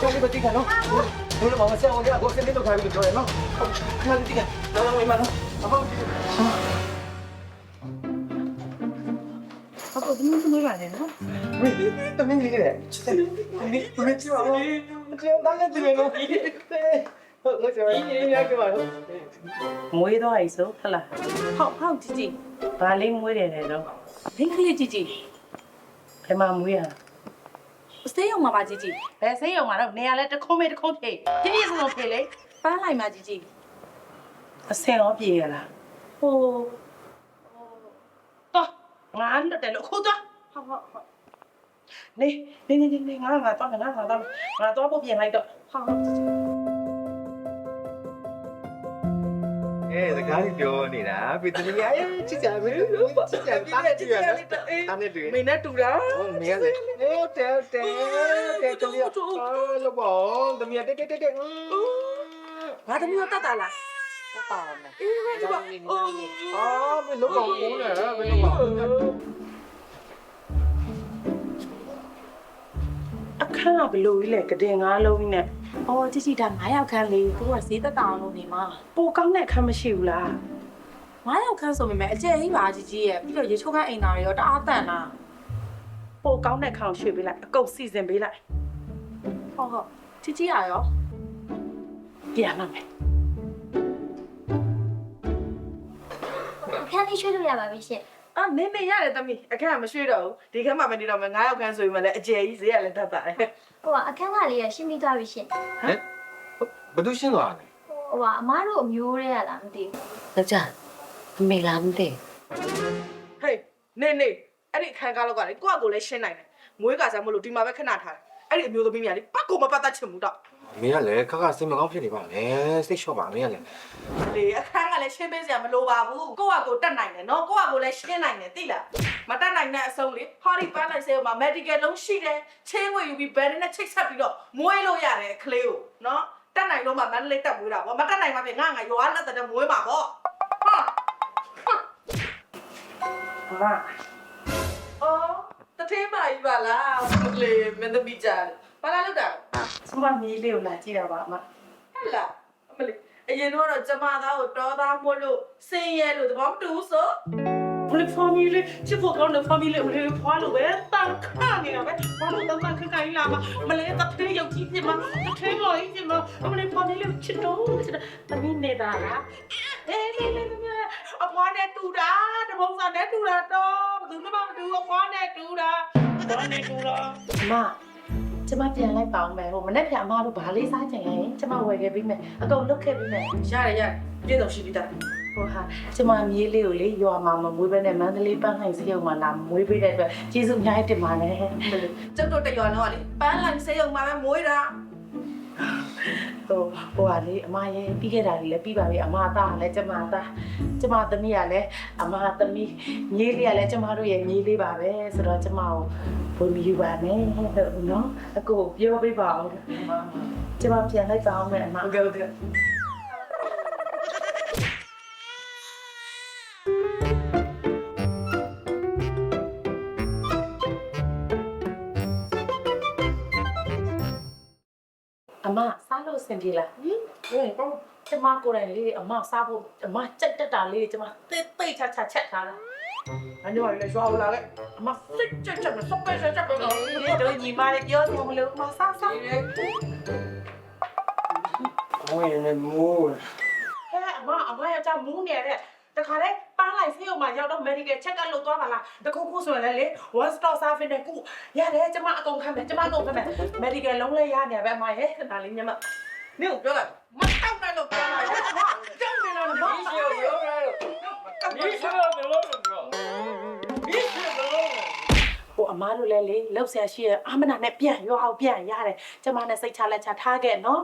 ကျွန်တော်တို့တိခါနော်ဘုလိုမမဆရာဝန်ကကိုယ်စနေတော့ခိုင်းပြီးပြောရနော်ကျွန်တော်တိခါတော့မမနော်အဖေအဖေဒီမျိုးသမီးပါလေနော်မင်းတမင်းကြီးလေချက်တယ်မင်းမင်းချောင်းမချောင်းတန်းနေတယ်နော်ဟုတ်ငါကျော်ရင်းရင်းရကြပါတော့မွေးတော့အိဆိုဟလားဟုတ်ဟုတ်ကြည့်ကြည့်ဘာလေးမွေးတယ်လဲတော့ဒိတ်ကလေးကြည့်ကြည့်ဘယ်မှာမွေးရလဲ စေးရုံမှာပါကြီးကြီးဘယ်စိတ်ရုံမှာတော့နေရာလဲတစ်ခုံးမေးတစ်ခုံးဖြည့်ပြည့်ပြည့်စုံစုံဖြည့်လေပန်းလိုက်မှာကြီးကြီးအစင်ရောပြည့်ရလားဟိုတော့ငါအန်တယ်လို့ခုတော့ဟုတ်ဟုတ်ဟုတ်နေနေနေနေငါငါတော့ငါငါတော့ငါတော့ပို့ပြင်လိုက်တော့ဟုတ်ဟုတ် အဲစကားကြီးပြောနေတာပြည်သူများအဲချစ်ကြမယ်ချစ်ကြတာနဲ့တွေ့ရနော်တာနဲ့တွေ့မင်းနဲ့တူတာဟုတ်မင်းကလေအဲတဲတဲတဲတမီးလောဘောတမီးတဲတဲတဲတဲငါသမီးတော့တတ်တာလားပါမယ်ဒီပါအော်မင်းလောဘောဦးနဲ့မင်းလောဘောအခန်းကဘလို့ကြီးလဲကတင်ငါးလုံးကြီးနဲ့ အော်ជីជីဒါ9ယောက်ခန်းလေးသူကဈေးသက်တောင်လို့နေမှာ ပိုကောင်းတဲ့အခန်းမရှိဘူးလား 9ယောက်ခန်းဆိုပေမဲ့အကျယ်ကြီးပါជីជីရဲ့ပြီးတော့ရေချိုးခန်းအိမ်သားတွေရောတအားတန်တာ ပိုကောင်းတဲ့အခန်းကိုရွှေ့ပေးလိုက်အကုန်စီစဉ်ပေးလိုက် ဟုတ်ဟုတ်ជីជីရရော ပြန်လာမယ် အခန်းလေးရွှေ့လို့ရပါပြီရှင် အာနေနေရတယ်သမီးအခန်းကမရွှေ့တော့ဘူးဒီခန်းမှာမနေတော့မယ်9ယောက်ခန်းဆိုရင်မလည်းအကျယ်ကြီးဈေးကလည်းတတ်ပါတယ်ဟိုကအခန်းကလေးရရှင်းပြီးသွားပြီရှင်ဘယ်သူရှင်းသွားလဲဟိုကအမားတို့အမျိုးတွေကလားမသိဘူးယောက်ျားအမေလားမသိဟေးနေနေအဲ့ဒီအခန်းကားလောက်ကလေကိုယ့်အကိုလည်းရှင်းနိုင်တယ်မွေးကစားမလို့ဒီမှာပဲခဏထားတယ် အဲ့ဒီအမျိုးသမီးများလေပတ်ကိုမပတ်သက်ချင်ဘူးတော့မင်းကလည်းခက်ခက်စိတ်မကောင်းဖြစ်နေပါနဲ့စိတ်လျှော့ပါမင်းကလည်းလေအခန်းကလည်းရှင်းပေးစရာမလိုပါဘူးကိုယ့်အကိုတက်နိုင်တယ်နော်ကိုယ့်အကိုလည်းရှင်းနိုင်တယ်သိလားမတက်နိုင်တဲ့အဆုံးလေဟောဒီပန်းလိုက်ဆေးမှာ medical လုံးရှိတယ်ချင်းငွေယူပြီးဘယ်နဲ့ချိတ်ဆက်ပြီးတော့မွေးလို့ရတယ်ကလေးကိုနော်တက်နိုင်တော့မှမန္တလေးတက်မွေးတာပေါ့မတက်နိုင်မှပြင်ငါငါရွာလက်တဲ့မွေးမှာပေါ့ဟာဟာအော် တထေးမကြီးပါလားလေမင်းသမီးကြားဘာလာလောက်တာစမမီးလေးကိုလာကြည့်တာပါအမဟဲ့လားအမလေးအရင်တော့ကျမသားကိုတော်သားမို့လို့စင်ရဲလို့သဘောမတူဘူးဆိုဘယ် family ချစ်ဖို့ကောင်းတဲ့ family ဘယ်ဖွာလို့ပဲတန်ခါနေတာပဲဘာလို့တန်ခါခိုင်းလာမမလေးတထေးရုပ်ကြီးပြမတထေးမော်ကြီးပြမအမလေး family ချစ်တော့ချစ်တော့သမီးနေတာလားအေးလေးလေးလေးအဖွားနဲ့တူတာတဘုံစာနဲ့တူတာတော့ဘယ်သူမှမတူအဖွားနဲ့တူတာ အဖွားနဲ့တူတာမကျမပြန်လိုက်ပါအောင်မယ်ဟိုမနေ့ပြန်အမတို့ဘာလေးစားချင်လဲကျမဝယ်ခဲ့ပြီးမယ်အကုန်လုတ်ခဲ့ပြီးမယ်ရတယ်ရတယ်ပြည့်စုံရှိပြီသားဟိုဟာကျမမြေးလေးကိုလေရွာမှာမမွေးပဲနဲ့မန္တလေးပန်းနိုင်စေးရုံမှာလာမွေးပေးတဲ့အတွက်ကျေးဇူးအများကြီးတင်ပါတယ်ကျုပ်တို့တရွာတော့လေပန်းနိုင်စေးရုံမှာပဲမွေးတာ ဟိုဟိုဟာလေအမရဲ့ပြီးခဲ့တာတွေလည်းပြီးပါပြီအမသားကလည်းကျမသားကျမသမီးကလည်းအမသမီးမြေးလေးကလည်းကျမတို့ရဲ့မြေးလေးပါပဲဆိုတော့ကျမကိုဘုံယူပါမယ်ဟုတ်နော်အကိုပြောပေးပါအောင်ကျမပြန်လိုက်ပါအောင်မယ်အမဟုတ်ကဲ့ဟုတ်ကဲ့ အမစားလို့အဆင်ပြေလားဟင်ဟင်ကောကျမကိုယ်တိုင်လေးအမစားဖို့အမကြိုက်တက်တာလေးကျမတိတ်တိတ်ချာချာချက်ထားတာအညော်လေးရွာလာခဲ့အမစိတ်ချက်ချက်မစပယ်ချက်ချက်ပဲတော့တို့ညီမလေးပြောတယ်မလို့မစားစားဟဲ့ဟိုရင်လည်းမိုးအမအမရကြမူးနေတဲ့တခါလဲပန်း လိုက်ဆေးရုံမှာရောက်တော့ medical check up လုပ်သွားပါလားတခုခုဆိုရင်လည်းလေ one stop service နဲ့ကုရတယ်ကျမအကုန်ခံမယ်ကျမအကုန်ခံမယ် medical လုံးလဲရနေပဲအမရဲ့ခဏလေးညမနင့်ကိုပြောလိုက်မတောက်နိုင်လို့ပြောလိုက်အမကြောက်နေလို့မင်းရှိရောမင်းရှိရောဘယ်လိုလဲမင်းရှိရောဟို အမားတို့လည်းလေလောက်ဆရာရှိရအမနာနဲ့ပြန်ရွာအောင်ပြန်ရတယ်ကျမနဲ့စိတ်ချလက်ချထားခဲ့နော်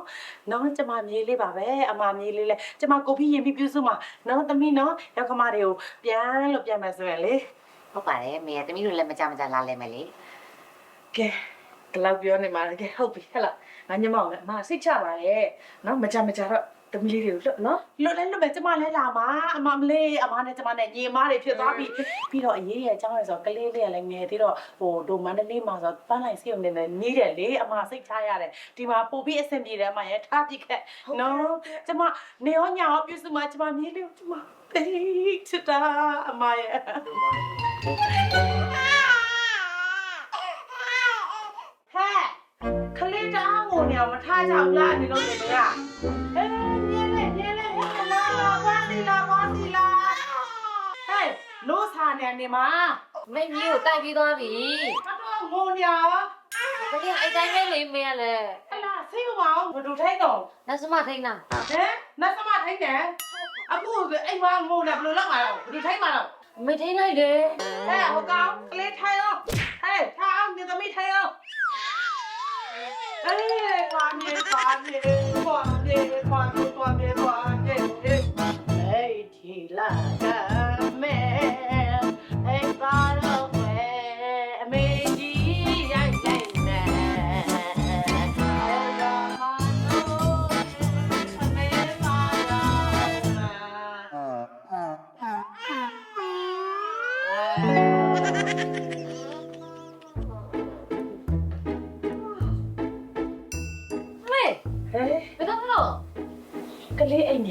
နော်ကျမမြေးလေးပါပဲအမမြေးလေးလဲကျမကိုပြီးရင်ပြီးပြုစုမှာနော်သမီးနော်ရောက်ခမတွေကိုပြန်လို့ပြန်မယ်ဆိုရင်လေဟုတ်ပါတယ်မေတမီးတို့လည်းမကြမကြလာလဲမယ်လေကဲဒီလောက်ပြောနေမှာလေကဲဟုတ်ပြီဟဲ့လားငါညမောင်လည်းအမစိတ်ချပါရဲ့နော်မကြမကြတော့တ သမီးလေးတွေကိုလွတ်နော်လွတ်လဲလွတ်ပဲကျမလဲလာမှာအမမလေးအမနဲ့ကျမနဲ့ညီမတွေဖြစ်သွားပြီပြီးတော့အရေးရဲ့အကြောင်းရယ်ဆိုကလေးလေးကလည်းငယ်သေးတော့ဟိုဒိုမန္တလေးမှာဆိုပန်းလိုက်စေုံနေတယ်နီးတယ်လေအမစိတ်ထားရတယ်ဒီမှာပို့ပြီးအဆင်ပြေတယ်အမရဲ့ထားပြခဲ့နော်ကျမနေရောညာရောပြုစုမှာကျမမြေးလေးကိုကျမပေးချစ်တာအမရဲ့ဟဲ့ခလေးတအားငိုနေအောင်မထားကြဘူးလားဒီလိုနေတွေကเနဲ့နေမှာမိတ်မီးကိုတိုက်ပြီးသွားပြီအတော့ငုံညာပါဘယ်နဲ့အိုက်တိုင်းမဲလေးမဲလဲဟလာဆေးရပါအောင်ဘယ်လိုထိုက်တော့နတ်စမထိုင်းလားဟမ်နတ်စမထိုင်းတယ်အခုအိမ်မှာငုံနေဘယ်လိုလုပ်မှာလဲဘယ်လိုထိုင်းမှာလဲမထိုင်းလိုက်တယ်ဟဲ့ဟိုကောင်ကလေးထိုင်းအောင်ဟဲ့ထားအောင်မြေသမီးထိုင်းအောင်အေးပါမြေပါမြေပါမြေပါမြေ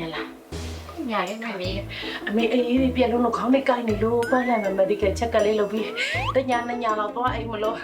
မ်နေလားညာရေးမေမီအမေအေးအေးပြက်လုံးလို့ခေါင်းလေးကိုက်နေလို့ပန်းလိုက်မယ် medical check ကလေးလုပ်ပြီးတညာနှစ်ညာလောက်သွားအိမ်မလို့